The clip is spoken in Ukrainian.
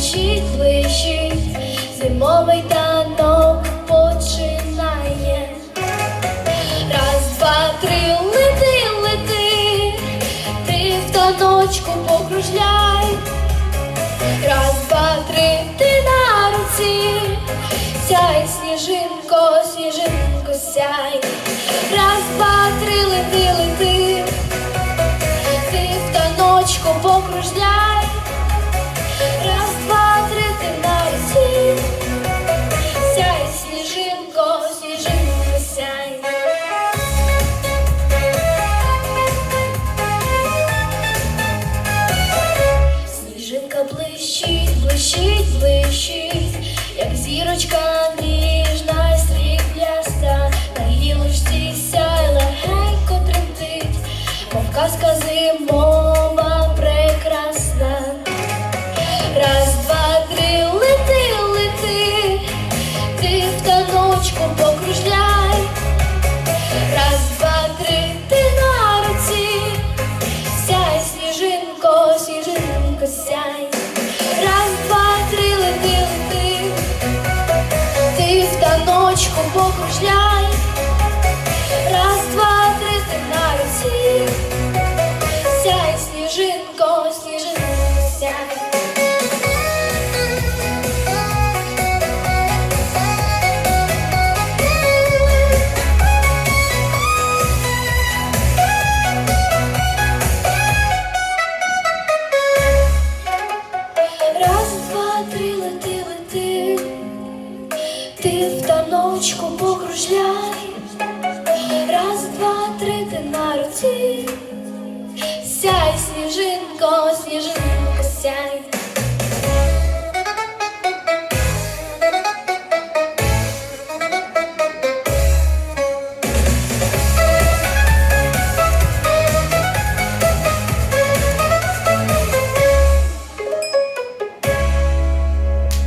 кричить, блищить, зимовий танок починає. Раз, два, три, лети, лети, ти в таночку покружляй. Раз, два, три, ти на руці, сяй, сніжинко, сніжинко, сяй. Раз, два, три, лети. Блищить, блищить, як зірочка ніжна срібляста, на гілочці сяй легенько тремтить, мов казка зимова в покружляй. Раз, два, три, ти на руці. Сяй, сніжинко, сніжинко, сяй. Раз, два, три, таночку покружляй. Раз, два, три, ти на руці.